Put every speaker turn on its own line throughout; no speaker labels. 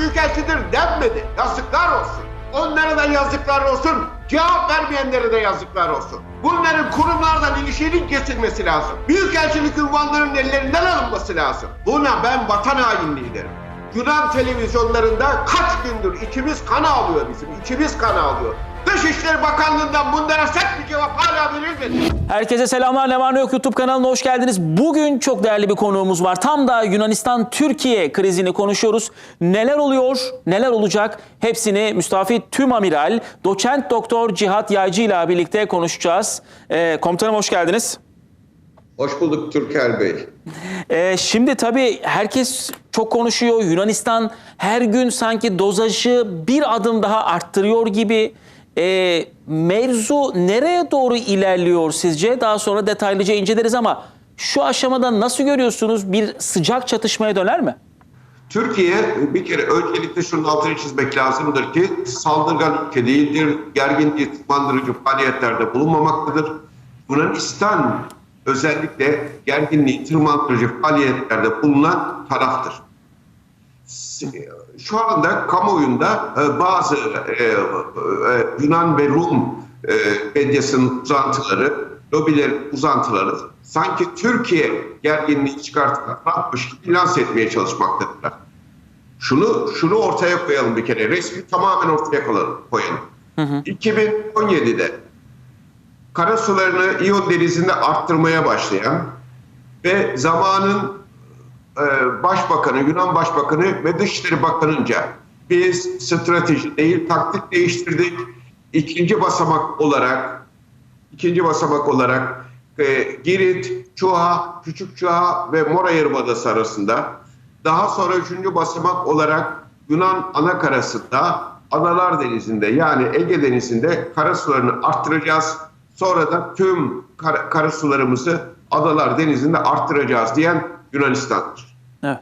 büyükelçidir denmedi. Yazıklar olsun. Onlara da yazıklar olsun. Cevap vermeyenlere de yazıklar olsun. Bunların kurumlardan ilişkinin kesilmesi lazım. Büyükelçilik ünvanlarının ellerinden alınması lazım. Buna ben vatan hainliği derim. Yunan televizyonlarında kaç gündür içimiz kan ağlıyor bizim. içimiz kan ağlıyor. Dışişleri Bakanlığı'ndan bunlara sert bir cevap hala verilmedi.
Herkese selamlar. Ne var ne yok YouTube kanalına hoş geldiniz. Bugün çok değerli bir konuğumuz var. Tam da Yunanistan-Türkiye krizini konuşuyoruz. Neler oluyor, neler olacak hepsini Müstafit Tüm Amiral Doçent Doktor Cihat Yaycı ile birlikte konuşacağız. Ee, komutanım hoş geldiniz.
Hoş bulduk Türker Bey.
Ee, şimdi tabii herkes çok konuşuyor. Yunanistan her gün sanki dozajı bir adım daha arttırıyor gibi. Ee, mevzu nereye doğru ilerliyor sizce? Daha sonra detaylıca inceleriz ama şu aşamada nasıl görüyorsunuz? Bir sıcak çatışmaya döner mi?
Türkiye bir kere öncelikle şunun altını çizmek lazımdır ki saldırgan ülke değildir. Gerginliği tırmandırıcı faaliyetlerde bulunmamaktadır. Yunanistan özellikle gerginliği tırmandırıcı faaliyetlerde bulunan taraftır. Şu anda kamuoyunda e, bazı e, e, Yunan ve Rum medyasının uzantıları, lobilerin uzantıları sanki Türkiye gerginliği çıkartmış gibi lanse etmeye çalışmaktadırlar. Şunu şunu ortaya koyalım bir kere. Resmi tamamen ortaya koyalım. koyalım. 2017'de karasularını İyon Denizi'nde arttırmaya başlayan ve zamanın e, Başbakanı, Yunan Başbakanı ve Dışişleri Bakanı'nca biz strateji değil taktik değiştirdik. İkinci basamak olarak ikinci basamak olarak e, Girit, Çuha, Küçük Çuha ve Mora Yarımadası arasında daha sonra üçüncü basamak olarak Yunan anakarasında Adalar Denizi'nde yani Ege Denizi'nde karasularını arttıracağız. Sonra da tüm kar- karasularımızı Adalar Denizi'nde arttıracağız diyen Yunanistan'dır.
Evet.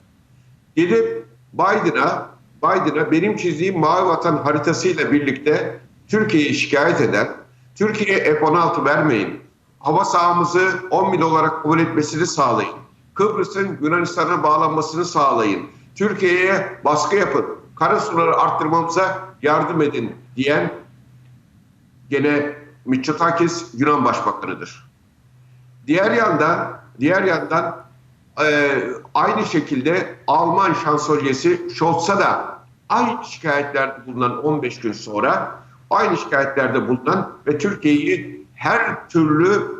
Gidip Biden'a Biden'a benim çizdiğim Mavi Vatan haritasıyla birlikte Türkiye'yi şikayet eden, Türkiye'ye F-16 vermeyin, hava sahamızı 10 mil olarak kabul etmesini sağlayın, Kıbrıs'ın Yunanistan'a bağlanmasını sağlayın, Türkiye'ye baskı yapın, karasuları arttırmamıza yardım edin diyen gene Mitsotakis Yunan Başbakanı'dır. Diğer yandan, diğer yandan e, aynı şekilde Alman şansölyesi Scholz'a da aynı şikayetlerde bulunan 15 gün sonra aynı şikayetlerde bulunan ve Türkiye'yi her türlü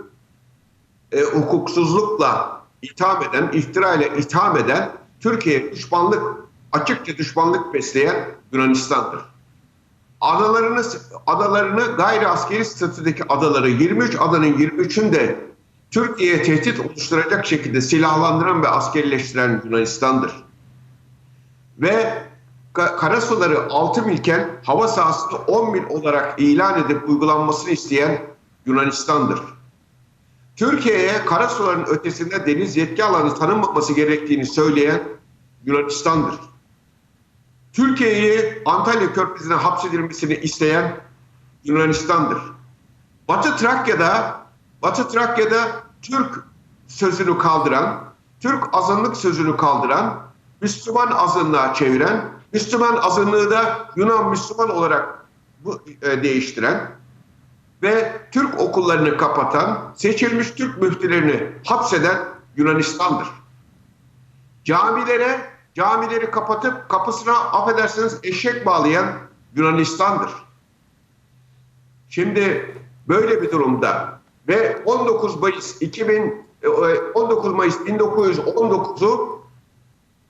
e, hukuksuzlukla itham eden, iftira ile itham eden Türkiye düşmanlık, açıkça düşmanlık besleyen Yunanistan'dır. Adalarını, adalarını gayri askeri statüdeki adaları 23 adanın 23'ünde Türkiye'ye tehdit oluşturacak şekilde silahlandıran ve askerileştiren Yunanistan'dır. Ve ka- karasuları 6 milken hava sahasını 10 mil olarak ilan edip uygulanmasını isteyen Yunanistan'dır. Türkiye'ye karasuların ötesinde deniz yetki alanı tanınmaması gerektiğini söyleyen Yunanistan'dır. Türkiye'yi Antalya Körfezi'ne hapsedilmesini isteyen Yunanistan'dır. Batı Trakya'da Batı Trakya'da Türk sözünü kaldıran, Türk azınlık sözünü kaldıran, Müslüman azınlığa çeviren, Müslüman azınlığı da Yunan Müslüman olarak bu, e, değiştiren ve Türk okullarını kapatan, seçilmiş Türk müftülerini hapseden Yunanistan'dır. Camilere, camileri kapatıp kapısına affedersiniz eşek bağlayan Yunanistan'dır. Şimdi böyle bir durumda ve 19 Mayıs 2000 e, 19 Mayıs 1919'u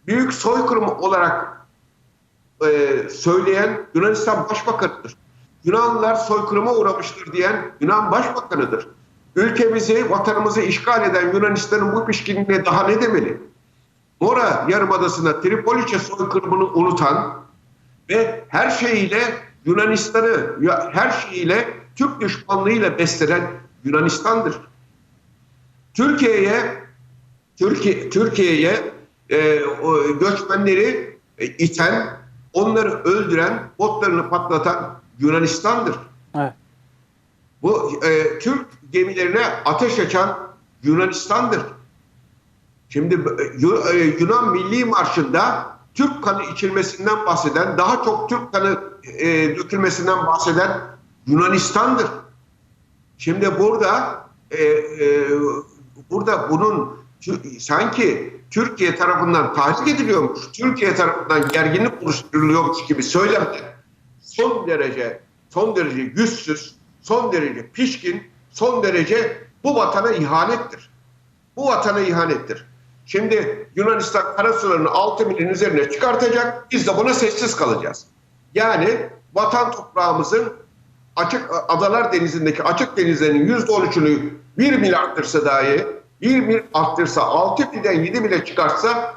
büyük soykırım olarak e, söyleyen Yunanistan Başbakanı'dır. Yunanlılar soykırıma uğramıştır diyen Yunan Başbakanı'dır. Ülkemizi, vatanımızı işgal eden Yunanistan'ın bu pişkinliğine daha ne demeli? Mora Yarımadası'nda Tripoliçe soykırımını unutan ve her şeyiyle Yunanistan'ı, her şeyiyle Türk düşmanlığıyla beslenen Yunanistan'dır. Türkiye'ye Türkiye Türkiye'ye e, o göçmenleri e, iten, onları öldüren, botlarını patlatan Yunanistan'dır.
Evet.
Bu e, Türk gemilerine ateş açan Yunanistan'dır. Şimdi e, e, Yunan Milli Marşı'nda Türk kanı içilmesinden bahseden, daha çok Türk kanı e, dökülmesinden bahseden Yunanistan'dır. Şimdi burada e, e, burada bunun sanki Türkiye tarafından tahrik ediliyormuş, Türkiye tarafından gerginlik oluşturuluyormuş gibi söylemler son derece son derece yüzsüz, son derece pişkin, son derece bu vatana ihanettir. Bu vatana ihanettir. Şimdi Yunanistan karasularını 6 milin üzerine çıkartacak. Biz de buna sessiz kalacağız. Yani vatan toprağımızın açık adalar denizindeki açık denizlerinin %13'ünü 1 mil arttırsa dahi 1 mil arttırsa 6 milden 7 mile çıkarsa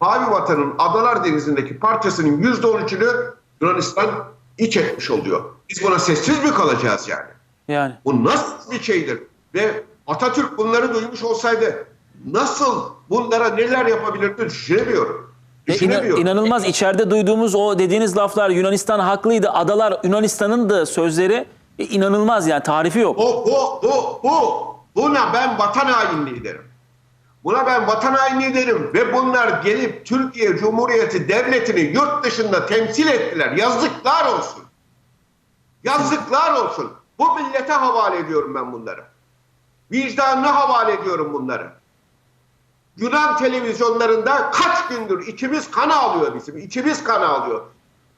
Mavi Vatan'ın Adalar Denizi'ndeki parçasının %13'ünü Yunanistan iç etmiş oluyor. Biz buna sessiz mi kalacağız yani?
Yani.
Bu nasıl bir şeydir? Ve Atatürk bunları duymuş olsaydı nasıl bunlara neler yapabilirdi düşünemiyorum. Düşünemiyorum.
inanılmaz içeride duyduğumuz o dediğiniz laflar Yunanistan haklıydı. Adalar Yunanistan'ın da sözleri e, inanılmaz yani tarifi yok.
Bu, bu, bu, bu. Buna ben vatan hainliği derim. Buna ben vatan hainliği derim. Ve bunlar gelip Türkiye Cumhuriyeti Devleti'ni yurt dışında temsil ettiler. Yazıklar olsun. Yazıklar olsun. Bu millete havale ediyorum ben bunları. Vicdanına havale ediyorum bunları. Yunan televizyonlarında kaç gündür içimiz kan ağlıyor bizim. içimiz kan ağlıyor.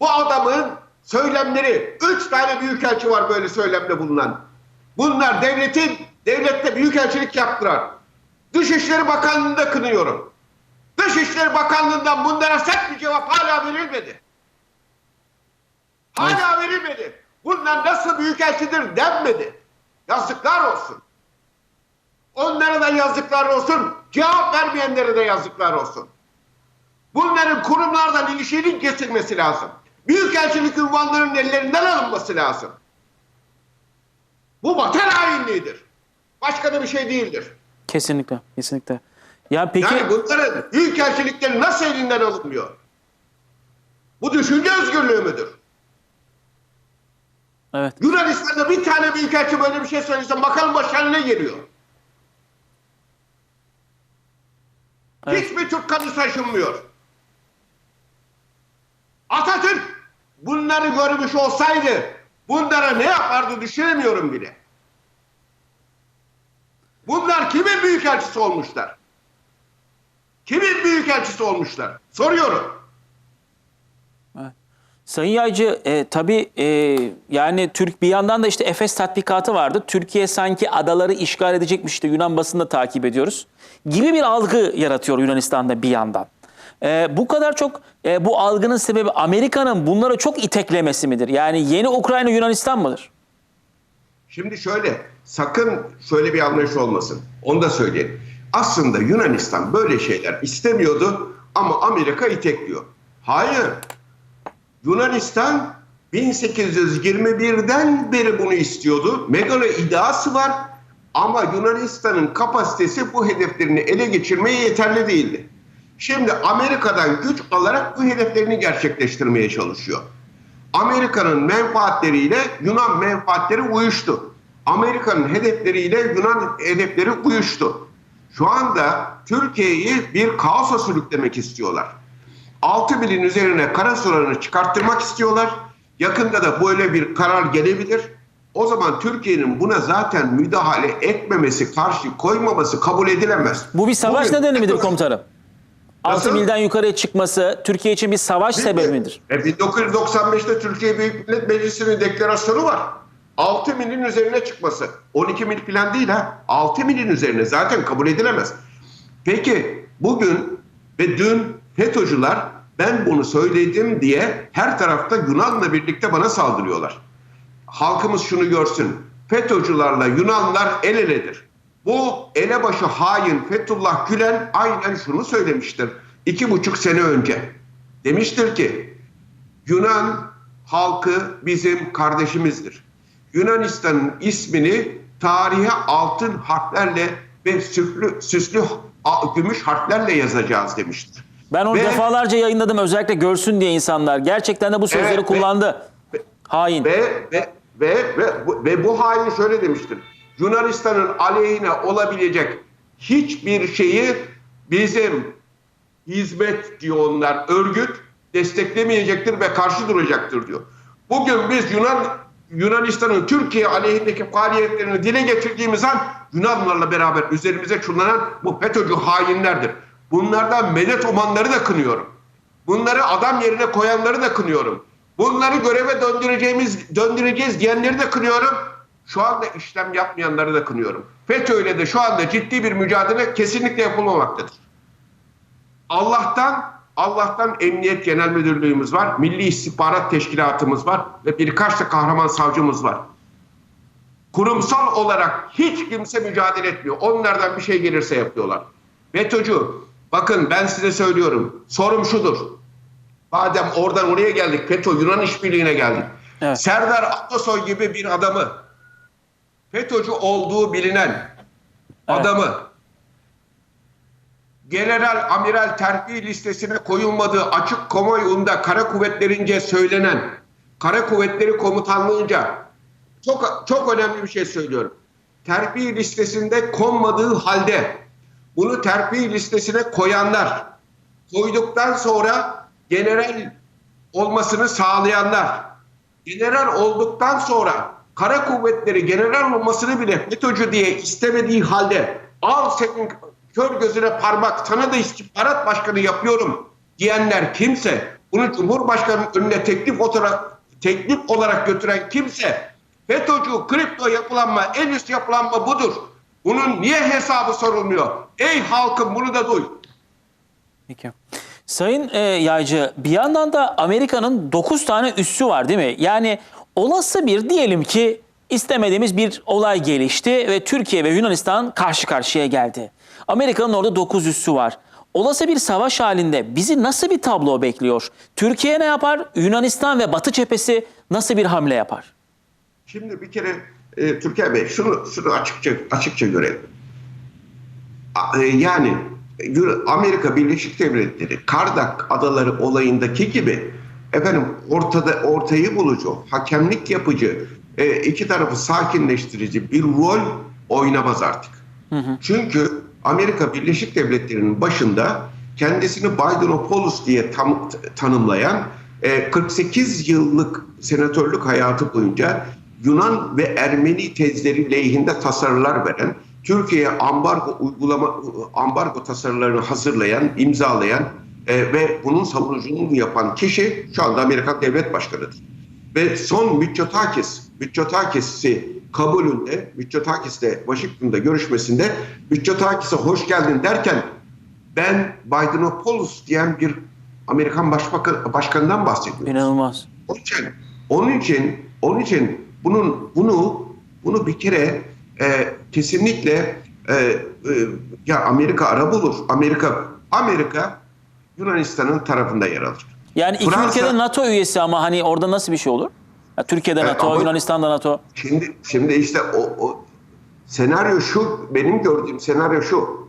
Bu adamın söylemleri, üç tane büyükelçi var böyle söylemde bulunan. Bunlar devletin, devlette büyükelçilik yaptılar. Dışişleri Bakanlığı'nda kınıyorum. Dışişleri Bakanlığı'ndan bunlara sert bir cevap hala verilmedi. Hala verilmedi. Bunlar nasıl büyükelçidir denmedi. Yazıklar olsun. Onlara da yazıklar olsun. Cevap vermeyenlere de yazıklar olsun. Bunların kurumlardan ilişkinin kesilmesi lazım. Büyükelçilik ünvanlarının ellerinden alınması lazım. Bu vatan hainliğidir. Başka da bir şey değildir.
Kesinlikle, kesinlikle. Ya peki
Yani bunların büyükelçilikleri nasıl elinden alınmıyor? Bu düşünce özgürlüğü müdür?
evet.
Yunanistan'da bir tane büyükelçi böyle bir şey söylese bakalım başına ne geliyor?
Evet.
Hiçbir Türk kanı taşınmıyor. Atatürk bunları görmüş olsaydı bunlara ne yapardı düşünemiyorum bile. Bunlar kimin büyükelçisi olmuşlar? Kimin büyükelçisi olmuşlar? Soruyorum.
Sayın Yaycı e, tabii e, yani Türk bir yandan da işte Efes tatbikatı vardı. Türkiye sanki adaları işgal edecekmiş işte Yunan basını takip ediyoruz. Gibi bir algı yaratıyor Yunanistan'da bir yandan. E, bu kadar çok e, bu algının sebebi Amerika'nın bunları çok iteklemesi midir? Yani yeni Ukrayna Yunanistan mıdır?
Şimdi şöyle, sakın şöyle bir anlayış olmasın. Onu da söyleyelim. Aslında Yunanistan böyle şeyler istemiyordu ama Amerika itekliyor. Hayır. Yunanistan 1821'den beri bunu istiyordu. Megalo iddiası var ama Yunanistan'ın kapasitesi bu hedeflerini ele geçirmeye yeterli değildi. Şimdi Amerika'dan güç alarak bu hedeflerini gerçekleştirmeye çalışıyor. Amerika'nın menfaatleriyle Yunan menfaatleri uyuştu. Amerika'nın hedefleriyle Yunan hedefleri uyuştu. Şu anda Türkiye'yi bir kaosa sürüklemek istiyorlar. 6 milin üzerine kara sularını çıkarttırmak istiyorlar. Yakında da böyle bir karar gelebilir. O zaman Türkiye'nin buna zaten müdahale etmemesi, karşı koymaması kabul edilemez.
Bu bir savaş
Bugün-
nedeni midir komutanım? 6
Nasıl?
milden yukarıya çıkması Türkiye için bir savaş sebebi midir?
E 1995'te Türkiye Büyük Millet Meclisi'nin deklarasyonu var. 6 milin üzerine çıkması. 12 mil falan değil ha. 6 milin üzerine zaten kabul edilemez. Peki bugün ve dün FETÖ'cüler ben bunu söyledim diye her tarafta Yunan'la birlikte bana saldırıyorlar. Halkımız şunu görsün. FETÖ'cülerle Yunanlar el eledir. Bu elebaşı hain Fethullah Gülen aynen şunu söylemiştir. iki buçuk sene önce. Demiştir ki Yunan halkı bizim kardeşimizdir. Yunanistan'ın ismini tarihe altın harflerle ve süslü, süslü gümüş harflerle yazacağız demiştir.
Ben onu
Ve-
defalarca yayınladım özellikle görsün diye insanlar. Gerçekten de bu sözleri
Evet, ve-
kullandı. Hain.
Ve ve ve ve bu, ve bu hain şöyle demiştir. Yunanistan'ın aleyhine olabilecek hiçbir şeyi bizim hizmet diyor onlar örgüt desteklemeyecektir ve karşı duracaktır diyor. Bugün biz Yunan Yunanistan'ın Türkiye aleyhindeki faaliyetlerini dile getirdiğimiz an Yunanlarla beraber üzerimize çullanan bu FETÖ'cü hainlerdir. Bunlardan medet umanları da kınıyorum. Bunları adam yerine koyanları da kınıyorum. Bunları göreve döndüreceğimiz döndüreceğiz diyenleri de kınıyorum. Şu anda işlem yapmayanları da kınıyorum. FETÖ ile de şu anda ciddi bir mücadele kesinlikle yapılmamaktadır. Allah'tan Allah'tan Emniyet Genel Müdürlüğümüz var, Milli İstihbarat Teşkilatımız var ve birkaç da kahraman savcımız var. Kurumsal olarak hiç kimse mücadele etmiyor. Onlardan bir şey gelirse yapıyorlar. FETÖ'cü, bakın ben size söylüyorum. Sorum şudur. Madem oradan oraya geldik, FETÖ Yunan işbirliğine geldik.
Evet.
Serdar Atasoy gibi bir adamı, FETÖ'cü olduğu bilinen adamı general amiral terfi listesine koyulmadığı açık kamuoyunda kara kuvvetlerince söylenen kara kuvvetleri komutanlığınca çok çok önemli bir şey söylüyorum. Terfi listesinde konmadığı halde bunu terfi listesine koyanlar koyduktan sonra general olmasını sağlayanlar general olduktan sonra kara kuvvetleri general olmasını bile FETÖ'cü diye istemediği halde al senin kör gözüne parmak sana da istihbarat başkanı yapıyorum diyenler kimse bunu Cumhurbaşkanı'nın önüne teklif olarak teklif olarak götüren kimse FETÖ'cü kripto yapılanma en üst yapılanma budur. Bunun niye hesabı sorulmuyor? Ey halkım bunu da duy.
Peki. Sayın e, Yaycı bir yandan da Amerika'nın 9 tane üssü var değil mi? Yani olası bir diyelim ki istemediğimiz bir olay gelişti ve Türkiye ve Yunanistan karşı karşıya geldi. Amerika'nın orada 9 üssü var. Olası bir savaş halinde bizi nasıl bir tablo bekliyor? Türkiye ne yapar? Yunanistan ve Batı cephesi nasıl bir hamle yapar?
Şimdi bir kere e, Türkiye Bey şunu şunu açıkça açıkça görelim. E, yani Amerika Birleşik Devletleri Kardak Adaları olayındaki gibi efendim ortada ortayı bulucu, hakemlik yapıcı, e, iki tarafı sakinleştirici bir rol oynamaz artık. Çünkü Amerika Birleşik Devletleri'nin başında kendisini Bidenopoulos diye tam, tanımlayan e, 48 yıllık senatörlük hayatı boyunca Yunan ve Ermeni tezleri lehinde tasarılar veren, Türkiye'ye ambargo uygulama ambargo tasarılarını hazırlayan, imzalayan e, ve bunun savunuculuğunu yapan kişi şu anda Amerikan Devlet Başkanı'dır. Ve son Mitsotakis, Mitsotakis'i kabulünde, Mitsotakis'le Washington'da görüşmesinde Mitsotakis'e hoş geldin derken ben Bidenopoulos diyen bir Amerikan Başbakan, Başkanı'ndan bahsediyorum.
İnanılmaz.
Onun için, onun için, onun için bunun bunu bunu bir kere e, kesinlikle e, e, ya Amerika ara bulur. Amerika Amerika Yunanistan'ın tarafında yer alır.
Yani iki
Fransa-
ülkede NATO üyesi ama hani orada nasıl bir şey olur? Ya Türkiye'de
Evet,
NATO,
ama-
Yunanistan'da NATO.
Şimdi şimdi işte o, o senaryo şu benim gördüğüm senaryo şu.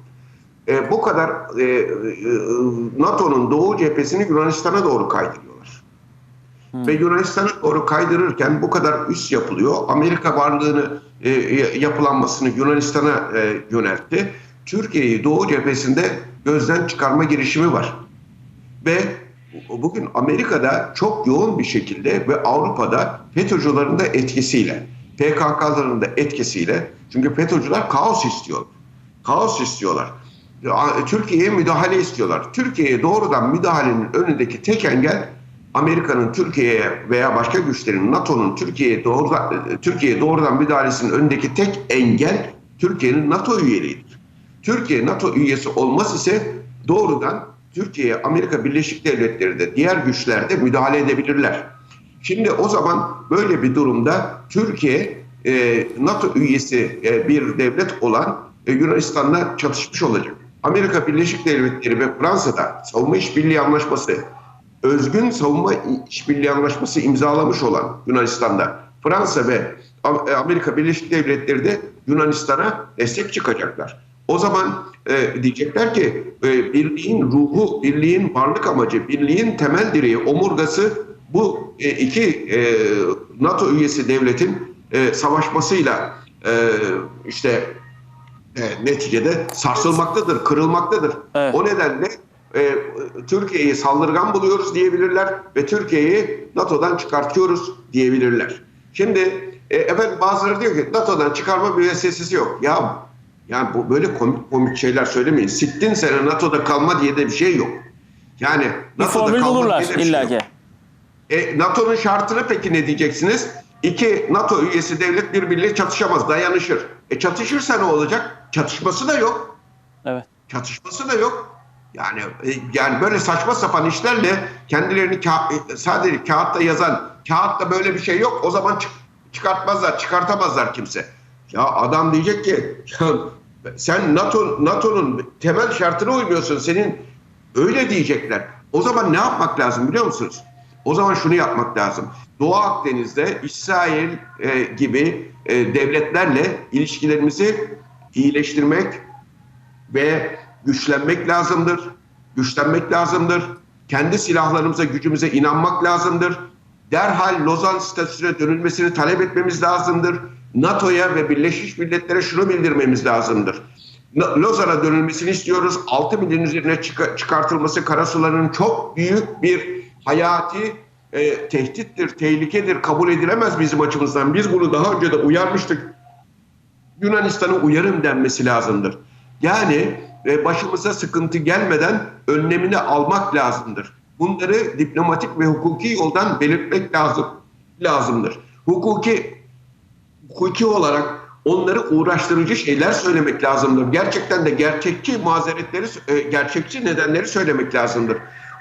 E, bu kadar e, e, NATO'nun doğu cephesini Yunanistan'a doğru kaydırıyorlar. Ve Yunanistan'a doğru kaydırırken bu kadar üs yapılıyor. Amerika varlığını e, yapılanmasını Yunanistan'a e, yöneltti. Türkiye'yi doğu cephesinde gözden çıkarma girişimi var. Ve bugün Amerika'da çok yoğun bir şekilde ve Avrupa'da FETÖ'cülerin de etkisiyle, PKK'ların da etkisiyle çünkü FETÖ'cüler kaos istiyor. Kaos istiyorlar. Türkiye'ye müdahale istiyorlar. Türkiye'ye doğrudan müdahalenin önündeki tek engel Amerika'nın Türkiye'ye veya başka güçlerin NATO'nun Türkiye'ye doğrudan Türkiye'ye doğrudan müdahalesinin önündeki tek engel Türkiye'nin NATO üyeliğidir. Türkiye NATO üyesi olmaz ise doğrudan Türkiye'ye Amerika Birleşik Devletleri de diğer güçler de müdahale edebilirler. Şimdi o zaman böyle bir durumda Türkiye e, NATO üyesi e, bir devlet olan e, Yunanistan'la çatışmış olacak. Amerika Birleşik Devletleri ve Fransa'da savunma işbirliği anlaşması, özgün savunma işbirliği anlaşması imzalamış olan Yunanistan'da Fransa ve Am- Amerika Birleşik Devletleri de Yunanistan'a destek çıkacaklar. O zaman e, diyecekler ki e, birliğin ruhu, birliğin varlık amacı, birliğin temel direği, omurgası bu e, iki e, NATO üyesi devletin e, savaşmasıyla e, işte e, neticede sarsılmaktadır, kırılmaktadır.
Evet.
O nedenle e, Türkiye'yi saldırgan buluyoruz diyebilirler ve Türkiye'yi NATO'dan çıkartıyoruz diyebilirler. Şimdi e, efendim bazıları diyor ki NATO'dan çıkarma müessesesi yok. Ya yani bu böyle komik komik şeyler söylemeyin. Sittin sene NATO'da kalma diye de bir şey yok. Yani
Bir
NATO'da kalma
bulurlar
diye de bir şey yok. E, NATO'nun şartını peki ne diyeceksiniz? İki NATO üyesi devlet birbiriyle çatışamaz, dayanışır. E çatışırsa ne olacak? Çatışması da yok.
Evet.
Çatışması da yok. Yani e, yani böyle saçma sapan işlerle kendilerini ka- e, sadece kağıtta yazan, kağıtta böyle bir şey yok. O zaman çık- çıkartmazlar, çıkartamazlar kimse. Ya adam diyecek ki ya sen NATO NATO'nun temel şartına uymuyorsun. Senin öyle diyecekler. O zaman ne yapmak lazım biliyor musunuz? O zaman şunu yapmak lazım. Doğu Akdeniz'de İsrail e, gibi e, devletlerle ilişkilerimizi iyileştirmek, ve güçlenmek lazımdır. Güçlenmek lazımdır. Kendi silahlarımıza, gücümüze inanmak lazımdır. Derhal Lozan statüsüne dönülmesini talep etmemiz lazımdır. NATO'ya ve Birleşmiş Milletler'e şunu bildirmemiz lazımdır. Na- Lozan'a dönülmesini istiyoruz. 6 milyon üzerine çıka- çıkartılması karasularının çok büyük bir hayati e, tehdittir, tehlikedir, kabul edilemez bizim açımızdan. Biz bunu daha önce de uyarmıştık. Yunanistan'a uyarım denmesi lazımdır. Yani e, başımıza sıkıntı gelmeden önlemini almak lazımdır. Bunları diplomatik ve hukuki yoldan belirtmek lazım lazımdır. Hukuki hukuki olarak onları uğraştırıcı şeyler söylemek lazımdır. Gerçekten de gerçekçi mazeretleri, e, gerçekçi nedenleri söylemek lazımdır.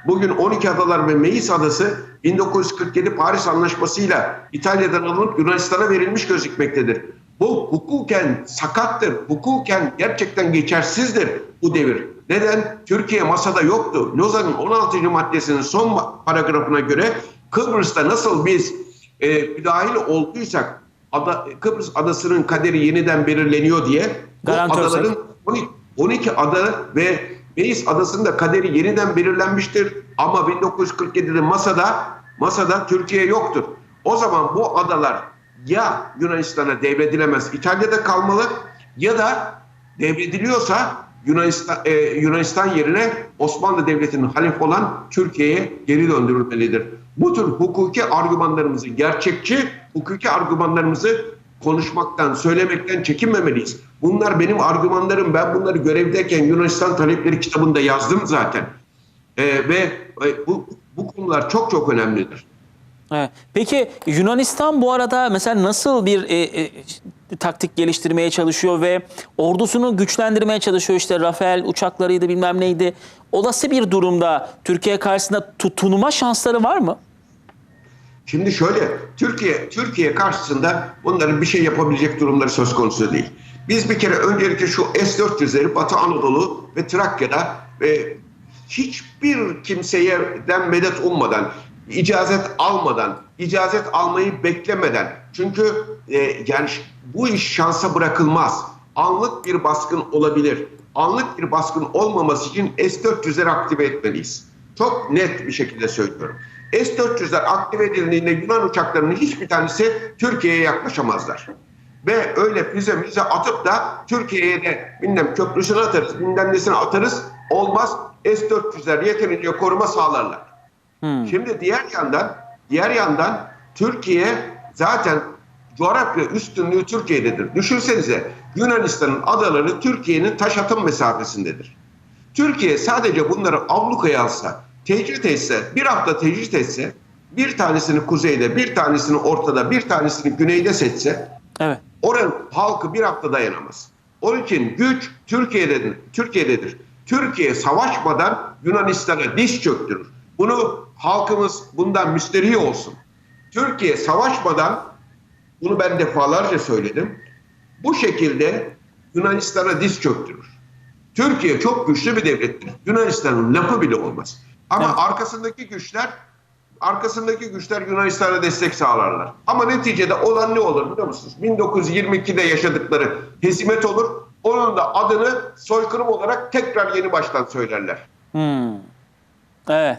Bugün 12 adalar ve Meis adası 1947 Paris Anlaşması'yla İtalya'dan alınıp Yunanistan'a verilmiş gözükmektedir. Bu hukuken sakattır, hukuken gerçekten geçersizdir bu devir. Neden? Türkiye masada yoktu. Lozan'ın 16. maddesinin son paragrafına göre Kıbrıs'ta nasıl biz e, müdahil olduysak ada, Kıbrıs adasının kaderi yeniden belirleniyor diye bu
Garantörsek.
adaların 12, 12 ada ve Meis adasında kaderi yeniden belirlenmiştir. Ama 1947'de masada masada Türkiye yoktur. O zaman bu adalar ya Yunanistan'a devredilemez İtalya'da kalmalı ya da devrediliyorsa Yunanistan, e, Yunanistan yerine Osmanlı Devleti'nin halife olan Türkiye'ye geri döndürülmelidir. Bu tür hukuki argümanlarımızı, gerçekçi hukuki argümanlarımızı konuşmaktan, söylemekten çekinmemeliyiz. Bunlar benim argümanlarım. Ben bunları görevdeyken Yunanistan talepleri kitabında yazdım zaten. E, ve e, bu, bu konular çok çok önemlidir.
Evet. Peki Yunanistan bu arada mesela nasıl bir e, e, taktik geliştirmeye çalışıyor ve ordusunu güçlendirmeye çalışıyor? İşte Rafael uçaklarıydı bilmem neydi. Olası bir durumda Türkiye karşısında tutunma şansları var mı?
Şimdi şöyle, Türkiye Türkiye karşısında bunların bir şey yapabilecek durumları söz konusu değil. Biz bir kere öncelikle şu S-400'leri Batı Anadolu ve Trakya'da ve hiçbir kimseyeden medet ummadan, icazet almadan, icazet almayı beklemeden. Çünkü e, yani bu iş şansa bırakılmaz. Anlık bir baskın olabilir. Anlık bir baskın olmaması için S-400'leri aktive etmeliyiz. Çok net bir şekilde söylüyorum. S-400'ler aktive edildiğinde Yunan uçaklarının hiçbir tanesi Türkiye'ye yaklaşamazlar. Ve öyle füze müze atıp da Türkiye'ye de bilmem köprüsünü atarız, bilmem nesini atarız. Olmaz. S-400'ler yeterince koruma sağlarlar. Şimdi diğer yandan, diğer yandan Türkiye zaten coğrafya üstünlüğü Türkiye'dedir. Düşünsenize Yunanistan'ın adaları Türkiye'nin taş atım mesafesindedir. Türkiye sadece bunları ablukaya alsa, tecrit etse, bir hafta tecrit etse, bir tanesini kuzeyde, bir tanesini ortada, bir tanesini güneyde seçse,
Evet.
oranın halkı bir hafta dayanamaz. Onun için güç Türkiye'dedir. Türkiye'dedir. Türkiye savaşmadan Yunanistan'a diş çöktürür. Bunu halkımız bundan müsterih olsun. Türkiye savaşmadan bunu ben defalarca söyledim. Bu şekilde Yunanistan'a diz çöktürür. Türkiye çok güçlü bir devlettir. Yunanistan'ın lafı bile olmaz. Ama
Evet.
arkasındaki güçler arkasındaki güçler Yunanistan'a destek sağlarlar. Ama neticede olan ne olur biliyor musunuz? 1922'de yaşadıkları hezimet olur. Onun da adını soykırım olarak tekrar yeni baştan söylerler.
Evet.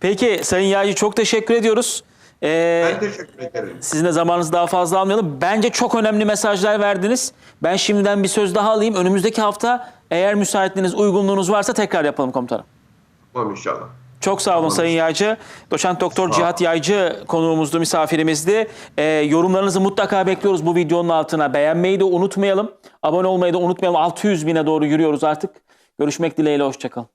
Peki Sayın Yağcı çok teşekkür ediyoruz. Ee,
ben teşekkür ederim.
Sizin de zamanınızı daha fazla almayalım. Bence çok önemli mesajlar verdiniz. Ben şimdiden bir söz daha alayım. Önümüzdeki hafta eğer müsaitliğiniz, uygunluğunuz varsa tekrar yapalım komutanım.
Tamam inşallah.
Çok sağ olun tamam. Sayın Yaycı. Doçent Doktor Cihat Yaycı konuğumuzdu, misafirimizdi. Ee, yorumlarınızı mutlaka bekliyoruz bu videonun altına. Beğenmeyi de unutmayalım. Abone olmayı da unutmayalım. 600 bine doğru yürüyoruz artık. Görüşmek dileğiyle, hoşçakalın.